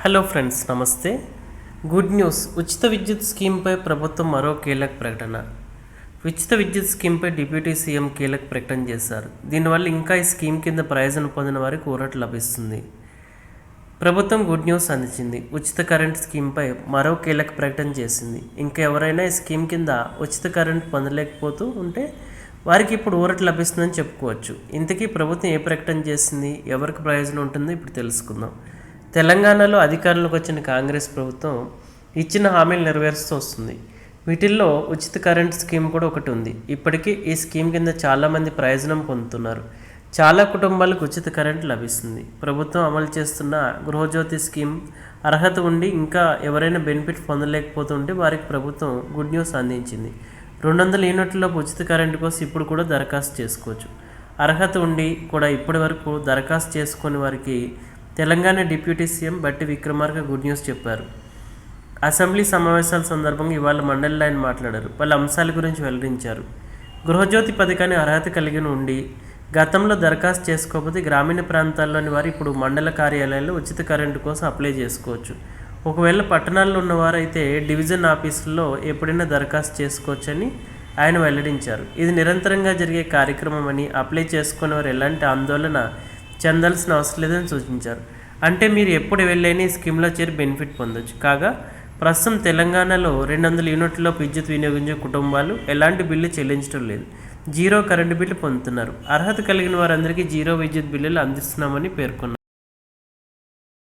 Hello friends నమస్తే. Good news ఉచిత విద్యుత్ స్కీమ్పై ప్రభుత్వం మరో కీలక ప్రకటన. ఉచిత విద్యుత్ స్కీమ్పై డిప్యూటీ సీఎం కీలక ప్రకటన చేశారు. దీనివల్ల ఇంకా ఈ స్కీమ్ కింద ప్రయోజనం పొందిన వారికి ఊరట లభిస్తుంది. ప్రభుత్వం గుడ్ న్యూస్ అందించింది. ఉచిత కరెంట్ స్కీమ్పై మరో కీలక ప్రకటన చేసింది. ఇంకా ఎవరైనా ఈ స్కీమ్ కింద ఉచిత కరెంట్ పొందలేకపోతూ ఉంటే వారికి ఇప్పుడు ఊరట లభిస్తుందని చెప్పుకోవచ్చు. ఇంతకీ ప్రభుత్వం ఏ ప్రకటన చేసింది? ఎవరికి ప్రయోజనం ఉంటుందో? ఇప్పుడు తెలుసుకుందాం. తెలంగాణలో అధికారంలోకి వచ్చిన కాంగ్రెస్ ప్రభుత్వం ఇచ్చిన హామీలు నెరవేరుస్తూ వస్తుంది. వీటిల్లో ఉచిత కరెంట్ స్కీమ్ కూడా ఒకటి ఉంది. ఇప్పటికీ ఈ స్కీమ్ కింద చాలామంది ప్రయోజనం పొందుతున్నారు. చాలా కుటుంబాలకు ఉచిత కరెంట్ లభిస్తుంది. ప్రభుత్వం అమలు చేస్తున్న గృహజ్యోతి స్కీమ్ అర్హత ఉండి ఇంకా ఎవరైనా బెనిఫిట్ పొందలేకపోతుంటే వారికి ప్రభుత్వం గుడ్ న్యూస్ అందించింది. రెండు వందల యూనిట్లలోపు ఉచిత కరెంటు కోసం ఇప్పుడు కూడా దరఖాస్తు చేసుకోవచ్చు. అర్హత ఉండి కూడా ఇప్పటి వరకు దరఖాస్తు చేసుకుని వారికి Telangana deputy CM Bhatti Vikramarka good news చెప్పారు. అసెంబ్లీ సమావేశాల సందర్భంగా ఇవాళ మండలిలో ఆయన మాట్లాడారు. పలు అంశాల గురించి వెల్లడించారు. గృహజ్యోతి పథకాన్ని అర్హత కలిగి ఉండి గతంలో దరఖాస్తు చేసుకోకపోతే గ్రామీణ ప్రాంతాల్లోని వారు ఇప్పుడు మండల కార్యాలయాల్లో ఉచిత కరెంటు కోసం అప్లై చేసుకోవచ్చు. ఒకవేళ పట్టణాల్లో ఉన్నవారైతే డివిజన్ ఆఫీసుల్లో ఎప్పుడైనా దరఖాస్తు చేసుకోవచ్చని ఆయన వెల్లడించారు. ఇది నిరంతరంగా జరిగే కార్యక్రమం అని అప్లై చేసుకునే వారు ఎలాంటి ఆందోళన చెందాల్సిన అవసరం లేదని సూచించారు. అంటే మీరు ఎప్పుడు వెళ్ళైనా ఈ స్కీమ్లో చేరి బెనిఫిట్ పొందొచ్చు. కాగా ప్రస్తుతం తెలంగాణలో రెండు వందల యూనిట్లలో విద్యుత్ వినియోగించే కుటుంబాలు ఎలాంటి బిల్లు చెల్లించడం లేదు. జీరో కరెంటు బిల్లు పొందుతున్నారు. అర్హత కలిగిన వారందరికీ జీరో విద్యుత్ బిల్లులు అందిస్తున్నామని పేర్కొన్నారు.